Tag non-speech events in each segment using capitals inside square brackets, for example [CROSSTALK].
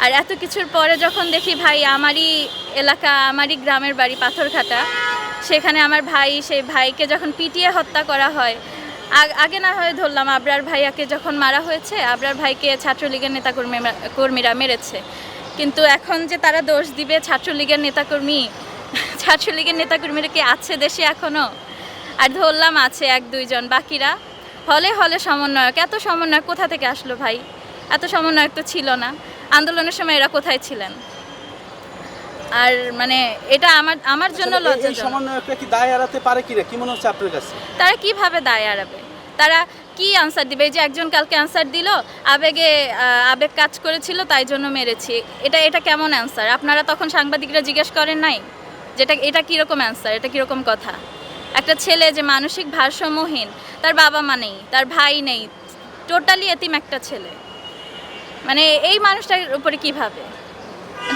আর এত কিছুর পরে যখন দেখি ভাই আমারই এলাকা, আমারই গ্রামের বাড়ি পাথরঘাটা, সেখানে আমার ভাই, সেই ভাইকে যখন পিটিয়ে হত্যা করা হয়, আগ- না হয় ধরলাম আবরার ভাইয়াকে যখন মারা হয়েছে, আবরার ভাইকে ছাত্রলীগের নেতাকর্মী কর্মীরা মেরেছে। কিন্তু এখন যে তারা দোষ দিবে ছাত্রলীগের নেতাকর্মী, ছাত্রলীগের নেতাকর্মীরা কি আছে দেশে এখনও আর ধরলাম আছে এক, দুইজন বাকিরা। হলে হলে সমন্বয়ক, এত সমন্বয়ক কোথা থেকে আসলো ভাই? এত সমন্বয়ক তো ছিল না। আন্দোলনের সময় এরা কোথায় ছিলেন? আর মানে এটা আমার আমার জন্য এই- এই লজ্জাজনক। সমন্বয়করা কি দায় এড়াতে পারে কিনা কি মনে হচ্ছে আপনার কাছে? তারা কীভাবে দায় এড়াবে? তারা কি আনসার দিবে? এই যে একজন কালকে আনসার দিল আবেগে আবেগ কাজ করেছিল তাই জন্য মেরেছি। এটা এটা কেমন অ্যান্সার আপনারা তখন সাংবাদিকরা জিজ্ঞেস করেন নাই? যেটা এটা কীরকম অ্যান্সার এটা কীরকম কথা? একটা ছেলে যে মানসিক ভারসাম্যহীন তার বাবা মা নেই তার ভাই নেই টোটালি এতিম একটা ছেলে। মানে এই মানুষটার উপরে কীভাবে?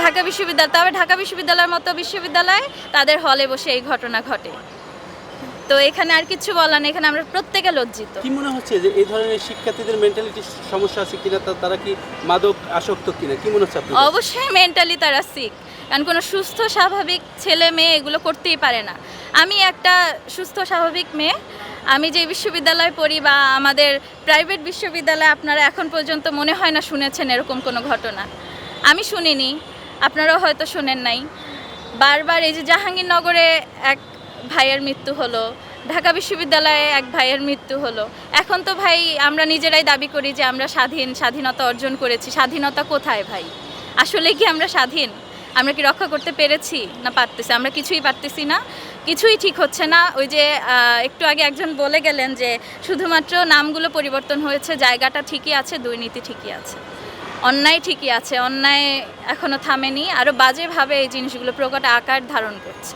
ঢাকা বিশ্ববিদ্যালয় তবে ঢাকা বিশ্ববিদ্যালয়ের মতো বিশ্ববিদ্যালয় তাদের হলে বসে এই ঘটনা ঘটে। তো এখানে আর কিছু বলার নেই এখানে আমরা প্রত্যেকে লজ্জিত। কি মনে হচ্ছে যে এই ধরনের শিক্ষার্থীদের মেন্টালিটি সমস্যা আছে কিনা তারা কি মাদক আসক্ত কিনা? কি মনে হচ্ছে আপনার অবশ্যই মেন্টালি তারা সিক কারণ কোনো সুস্থ স্বাভাবিক ছেলে মেয়ে এগুলো করতেই পারে না। আমি একটা সুস্থ স্বাভাবিক মেয়ে আমি যে বিশ্ববিদ্যালয়ে পড়ি বা আমাদের প্রাইভেট বিশ্ববিদ্যালয়ে আপনারা এখন পর্যন্ত মনে হয় না শুনেছেন এরকম কোনো ঘটনা। আমি শুনিনি, আপনারাও হয়তো শোনেন নাই। বারবার এই যে জাহাঙ্গীরনগরে এক ভাইয়ের মৃত্যু হলো, ঢাকা বিশ্ববিদ্যালয়ে এক ভাইয়ের মৃত্যু হলো। এখন তো ভাই আমরা নিজেরাই দাবি করি যে আমরা স্বাধীন, স্বাধীনতা অর্জন করেছি। স্বাধীনতা কোথায় ভাই? আসলে কি আমরা স্বাধীন? আমরা কি রক্ষা করতে পেরেছি না পারতেছি? আমরা কিছুই পারতেছি না। কিছুই ঠিক হচ্ছে না। ওই যে একটু আগে একজন বলে গেলেন যে, শুধুমাত্র নামগুলো পরিবর্তন হয়েছে, জায়গাটা ঠিকই আছে, দুর্নীতি ঠিকই আছে। অন্যায় ঠিকই আছে, অন্যায় এখনও থামেনি আরও বাজেভাবে এই জিনিসগুলো প্রকট আকার ধারণ করছে।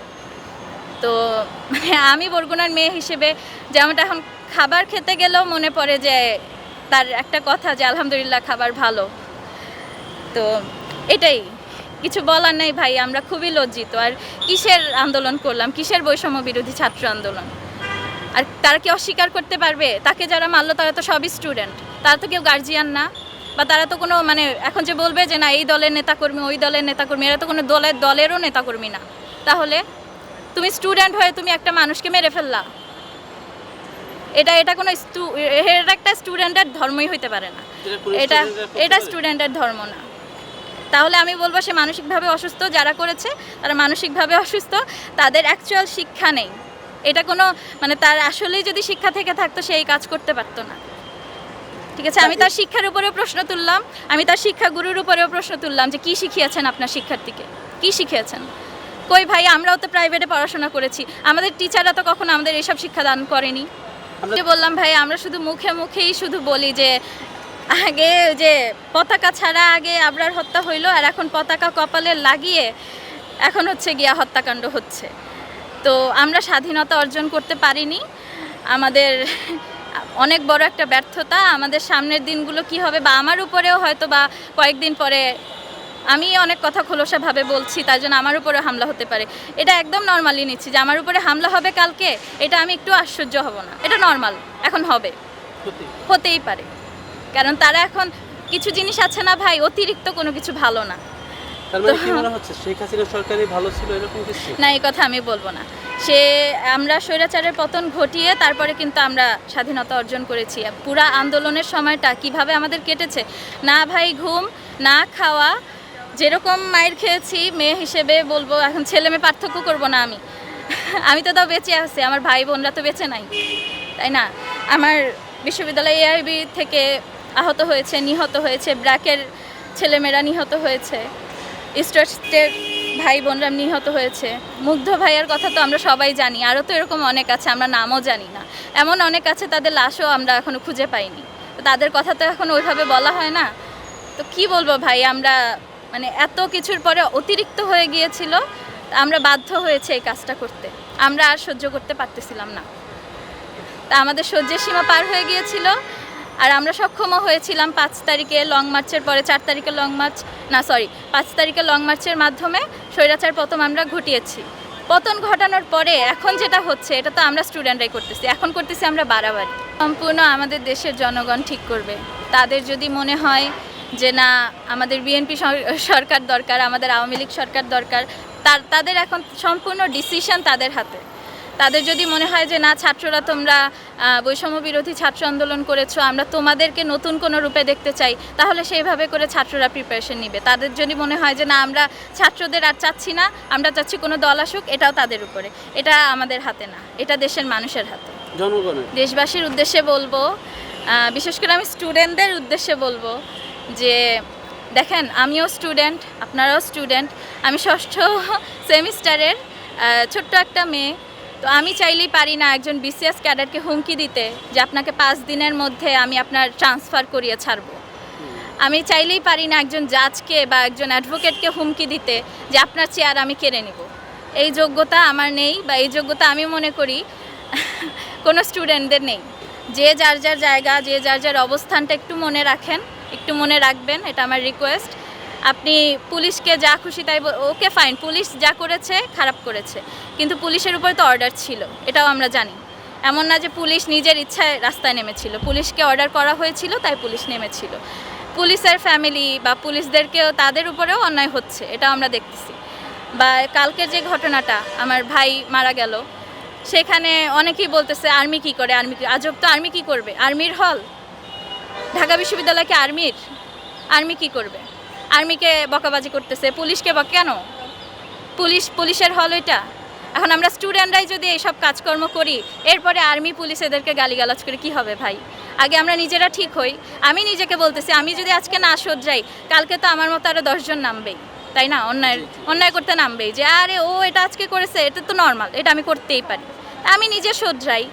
তো মানে আমি বরগুনার মেয়ে হিসেবে যেমনটা এখন খাবার খেতে গেলেও মনে পড়ে যে, তার একটা কথা যে, আলহামদুলিল্লাহ, খাবার ভালো। তো, এটাই। কিছু বলার নেই ভাই আমরা খুবই লজ্জিত। আর কিসের আন্দোলন করলাম? কিসের বৈষম্য বিরোধী ছাত্র আন্দোলন? আর তারা কি অস্বীকার করতে পারবে? তাকে যারা মারলো তারা তো সবই স্টুডেন্ট তারা তো কেউ গার্জিয়ান না। বা তারা তো কোনো মানে এখন যে বলবে যে না এই দলের নেতাকর্মী ওই দলের নেতাকর্মী এরা তো কোনো দলের দলেরও নেতাকর্মী না। তাহলে তুমি স্টুডেন্ট হয়ে তুমি একটা মানুষকে মেরে ফেললা। এটা এটা কোনো এটা একটা স্টুডেন্টের ধর্মই হইতে পারে না। এটা এটা স্টুডেন্টের ধর্ম না। তাহলে আমি বলব সে মানসিকভাবে অসুস্থ যারা করেছে তারা মানসিকভাবে অসুস্থ তাদের অ্যাকচুয়াল শিক্ষা নেই। এটা কোনো মানে তার আসলেই যদি শিক্ষা থেকে থাকতো সে এই কাজ করতে পারতো না। ঠিক আছে? আমি তার শিক্ষার উপরেও প্রশ্ন তুললাম আমি তার শিক্ষা গুরুর উপরেও প্রশ্ন তুললাম যে কি শিখিয়েছেন আপনার শিক্ষার্থীকে? কি শিখিয়েছেন? কই ভাই আমরাও তো প্রাইভেটে পড়াশোনা করেছি। আমাদের টিচাররা তো কখনো আমাদের এইসব শিক্ষা দান করেনি। বললাম ভাই আমরা শুধু মুখে মুখেই শুধু বলি যে আগে যে পতাকা ছাড়া আগে আবরার হত্যা হইল আর এখন পতাকা কপালে লাগিয়ে এখন হচ্ছে গিয়া হত্যাকাণ্ড হচ্ছে। তো আমরা স্বাধীনতা অর্জন করতে পারিনি। আমাদের অনেক বড় একটা ব্যর্থতা আমাদের সামনের দিনগুলো কি হবে বা আমার উপরেও হয়তো বা কয়েকদিন পরে আমি অনেক কথা খোলসাভাবে বলছি তার জন্য আমার উপরে হামলা হতে পারে। এটা একদম নর্মালি নিচ্ছি যে আমার উপরে হামলা হবে কালকে এটা আমি একটু আশ্চর্য হব না। এটা নর্মাল এখন হবে। হতেই পারে। কারণ তারা এখন কিছু জিনিস আছে না ভাই অতিরিক্ত কোনো কিছু ভালো না। মানে না এই কথা আমি বলব না। সে আমরা স্বৈরাচারের পতন ঘটিয়ে তারপরে কিন্তু আমরা স্বাধীনতা অর্জন করেছি। পুরা আন্দোলনের সময়টা কীভাবে আমাদের কেটেছে? না ভাই ঘুম না খাওয়া যেরকম মায়ের খেয়েছি মেয়ে হিসেবে বলব এখন ছেলে মেয়ে পার্থক্য করব না আমি। আমি তো তাও বেঁচে আছি আমার ভাই বোনরা তো বেঁচে নাই তাই না? আমার বিশ্ববিদ্যালয় এআইবি থেকে আহত হয়েছে, নিহত হয়েছে, ব্র্যাকের ছেলেমেয়েরা নিহত হয়েছে স্টেটের ভাই বোনরা নিহত হয়েছে। মুগ্ধ ভাইয়ের কথা তো আমরা সবাই জানি, আরও তো এরকম অনেক আছে, আমরা নামও জানি না। এমন অনেক আছে, তাদের লাশও আমরা এখনও খুঁজে পাইনি। তো তাদের কথা তো এখন ওইভাবে বলা হয় না। তো কি বলব ভাই, আমরা মানে এত কিছুর পরে অতিরিক্ত হয়ে গিয়েছিল, আমরা বাধ্য হয়েছে এই কাজটা করতে। আমরা আর সহ্য করতে পারতেছিলাম না। তা আমাদের সহ্যের সীমা পার হয়ে গিয়েছিল আর আমরা সক্ষমও হয়েছিলাম পাঁচ তারিখে লং মার্চের পরে, চার তারিখে লং মার্চ, না সরি পাঁচ তারিখে লং মার্চের মাধ্যমে স্বৈরাচার পতন আমরা ঘটিয়েছি। পতন ঘটানোর পরে এখন যেটা হচ্ছে, এটা তো আমরা স্টুডেন্টরাই করতেছি, এখন করতেছি আমরা বাড়াবাড়ি। সম্পূর্ণ আমাদের দেশের জনগণ ঠিক করবে। তাদের যদি মনে হয় যে, না, আমাদের বিএনপি সরকার দরকার, আমাদের আওয়ামী লীগ সরকার দরকার, তার, তাদের এখন সম্পূর্ণ ডিসিশন তাদের হাতে। তাদের যদি মনে হয় যে না ছাত্ররা তোমরা বৈষম্য বিরোধী ছাত্র আন্দোলন করেছ আমরা তোমাদেরকে নতুন কোনো রূপে দেখতে চাই তাহলে সেইভাবে করে ছাত্ররা প্রিপারেশন নিবে। তাদের যদি মনে হয় যে না আমরা ছাত্রদের আর চাচ্ছি না আমরা চাচ্ছি কোনো দল আসুক এটাও তাদের উপরে। এটা আমাদের হাতে না। এটা দেশের মানুষের হাতে। দেশবাসীর উদ্দেশ্যে বলব বিশেষ করে আমি স্টুডেন্টদের উদ্দেশ্যে বলব যে দেখেন আমিও স্টুডেন্ট আপনারাও স্টুডেন্ট আমি ষষ্ঠ [LAUGHS] সেমিস্টারের ছোট্ট একটা মেয়ে তো আমি চাইলেই পারি না একজন বিসিএস ক্যাডারকে হুমকি দিতে যে আপনাকে পাঁচ দিনের মধ্যে আমি আপনার ট্রান্সফার করিয়ে ছাড়বো। আমি চাইলেই পারি না একজন জাজকে বা একজন অ্যাডভোকেটকে হুমকি দিতে যে আপনার চেয়ার আমি কেড়ে নিব। এই যোগ্যতা আমার নেই বা এই যোগ্যতা আমি মনে করি [LAUGHS] কোনো স্টুডেন্টদের নেই। যে যার যার জায়গা, যে যার যার অবস্থানটা একটু মনে রাখেন, একটু মনে রাখবেন, এটা আমার রিকোয়েস্ট। আপনি পুলিশকে যা খুশি তাই ওকে ফাইন পুলিশ যা করেছে খারাপ করেছে, কিন্তু পুলিশের উপরে তো অর্ডার ছিল, এটাও আমরা জানি। এমন না যে পুলিশ নিজের ইচ্ছায় রাস্তায় নেমেছিল, পুলিশকে অর্ডার করা হয়েছিল, তাই পুলিশ নেমেছিল। পুলিশের ফ্যামিলি বা পুলিশদেরকেও তাদের উপরেও অন্যায় হচ্ছে এটা আমরা দেখতেছি। বা কালকের যে ঘটনাটা, আমার ভাই মারা গেল, সেখানে অনেকেই বলতেছে আর্মি কি করে? আর্মি আজব তো আর্মি কি করবে? আর্মির হল ঢাকা বিশ্ববিদ্যালয়কে আর্মির আর্মি কি করবে? আর্মিকে বকাবাজি করতেছে পুলিশকে বক কেন? পুলিশ পুলিশের হল এটা। এখন আমরা স্টুডেন্টরাই যদি এইসব কাজকর্ম করি এরপরে আর্মি পুলিশ এদেরকে গালিগালাজ করে কি হবে ভাই? আগে আমরা নিজেরা ঠিক হই। আমি নিজেকে বলতেছি আমি যদি আজকে না সজ্জাই কালকে তো আমার মতো আরও দশজন নামবেই তাই না? অন্যায় অন্যায় করতে নামবেই যে আরে ও এটা আজকে করেছে এটা তো নর্মাল এটা আমি করতেই পারি। আমি নিজে সজ্জাই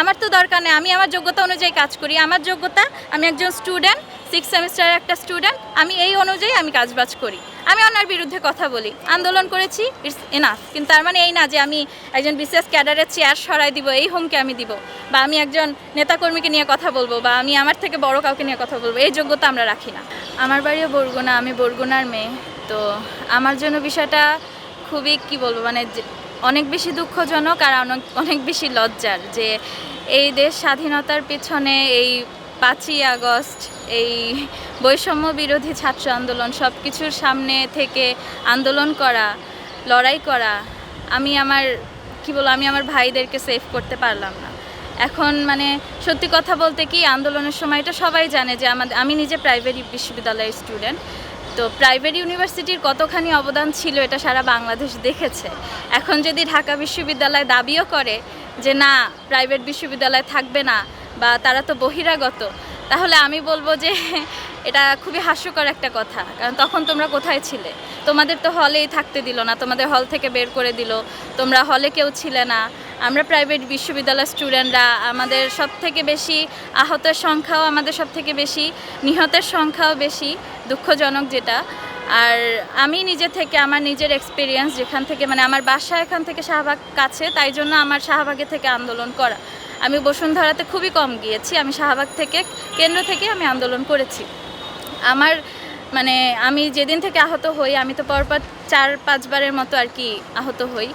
আমার তো দরকার নেই, আমি আমার যোগ্যতা অনুযায়ী কাজ করি। আমার যোগ্যতা, আমি একজন স্টুডেন্ট সিক্স সেমিস্টারের একটা স্টুডেন্ট আমি এই অনুযায়ী আমি কাজবাজ করি। আমি অন্যার বিরুদ্ধে কথা বলি। আন্দোলন করেছি ইটস এনাফ কিন্তু তার মানে এই না যে আমি একজন বিশেষ ক্যাডারের চেয়ার সরাই দিব, এই হোমকে আমি দিব, বা আমি একজন নেতাকর্মীকে নিয়ে কথা বলব, বা আমি আমার থেকে বড় কাউকে নিয়ে কথা বলব, এই যোগ্যতা আমরা রাখি না। আমার বাড়িও বরগুনা, আমি বরগুনার মেয়ে। তো আমার জন্য বিষয়টা খুবই, কি বলব মানে অনেক বেশি দুঃখজনক আর অনেক অনেক বেশি লজ্জার যে এই দেশ স্বাধীনতার পিছনে এই পাঁচই আগস্ট, এই বৈষম্য বিরোধী ছাত্র আন্দোলন সব কিছুর সামনে থেকে আন্দোলন করা, লড়াই করা, আমি আমার, কি বলব, আমি আমার ভাইদেরকে সেভ করতে পারলাম না। এখন মানে সত্যি কথা বলতে কি, আন্দোলনের সময়টা সবাই জানে যে আমাদের, আমি নিজে প্রাইভেট বিশ্ববিদ্যালয়ের স্টুডেন্ট তো প্রাইভেট ইউনিভার্সিটির কতখানি অবদান ছিল এটা সারা বাংলাদেশ দেখেছে। এখন যদি ঢাকা বিশ্ববিদ্যালয় দাবিও করে যে না, প্রাইভেট বিশ্ববিদ্যালয় থাকবে না বা তারা তো বহিরাগত, তাহলে আমি বলব যে এটা খুবই হাস্যকর একটা কথা, কারণ তখন তোমরা কোথায় ছিলে? তোমাদের তো হলেই থাকতে দিল না, তোমাদের হল থেকে বের করে দিল, তোমরা হলে কেউ ছিলে না। আমরা প্রাইভেট বিশ্ববিদ্যালয়ের স্টুডেন্টরা আমাদের সব থেকে বেশি আহতের সংখ্যাও আমাদের সব থেকে বেশি, নিহতের সংখ্যাও বেশি, দুঃখজনক যেটা। আর আমি নিজে থেকে, আমার নিজের এক্সপিরিয়েন্স যেখান থেকে মানে আমার বাসা এখান থেকে শাহবাগ কাছে, তাই জন্য আমার শাহবাগে থেকে আন্দোলন করা। আমি বসুন্ধরাতে খুবই কম গিয়েছি, আমি শাহবাগ থেকে, কেন্দ্র থেকে আমি আন্দোলন করেছি। আমার মানে আমি যেদিন থেকে আহত হই, আমি তো পরপর চার, পাঁচবারের মতো আর কি আহত হই।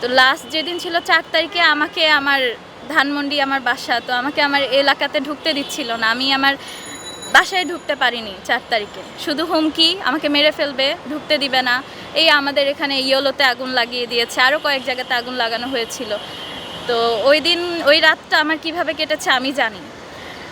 তো লাস্ট যেদিন ছিল চার তারিখে আমাকে আমার ধানমন্ডি আমার বাসা, তো আমাকে আমার এলাকাতে ঢুকতে দিচ্ছিল না। আমি আমার বাসায় ঢুকতে পারিনি চার তারিখে। শুধু হুমকি, আমাকে মেরে ফেলবে, ঢুকতে দিবে না। এই আমাদের এখানে ইয়েলোতে আগুন লাগিয়ে দিয়েছে। আরও কয়েক জায়গাতে আগুন লাগানো হয়েছিল। তো ওই দিন, ওই রাতটা আমার কীভাবে কেটেছে আমি জানি।